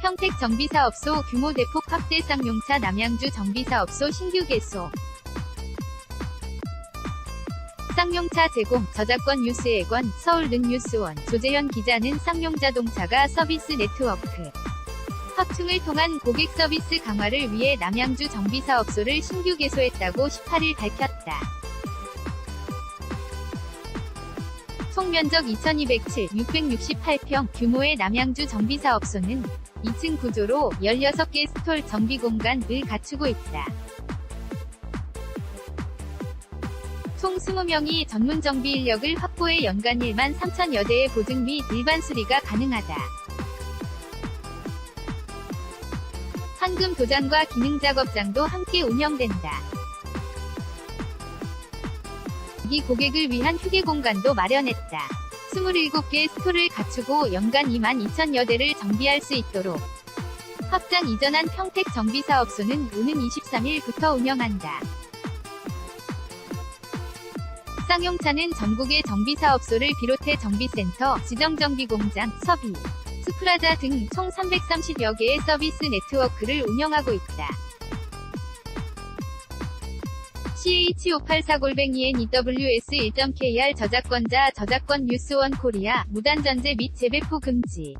평택 정비사업소 규모 대폭 확대 쌍용차 남양주 정비사업소 신규 개소 쌍용차 제공 저작권 뉴스예권 서울는 뉴스원 조재현 기자는 쌍용자동차가 서비스 네트워크 확충을 통한 고객 서비스 강화를 위해 남양주 정비사업소를 신규 개소했다고 18일 밝혔다. 총 면적 2207, 668평 규모의 남양주 정비사업소는 2층 구조로 16개 스톨 정비 공간을 갖추고 있다. 총 20명이 전문 정비 인력을 확보해 연간 1만 3천여 대의 보증 및 일반 수리가 가능하다. 황금 도장과 기능 작업장도 함께 운영된다. 이 고객을 위한 휴게 공간도 마련했다. 27개 스토를 갖추고 연간 2만 2천여 대를 정비할 수 있도록 확장 이전한 평택 정비사업소는 오는 23일부터 운영한다. 쌍용차는 전국의 정비사업소를 비롯해 정비센터, 지정정비공장, 서비, 스프라자 등 총 330여 개의 서비스 네트워크를 운영하고 있다. ch584-ews1.kr 저작권자 저작권 뉴스원 코리아 무단전제 및 재배포 금지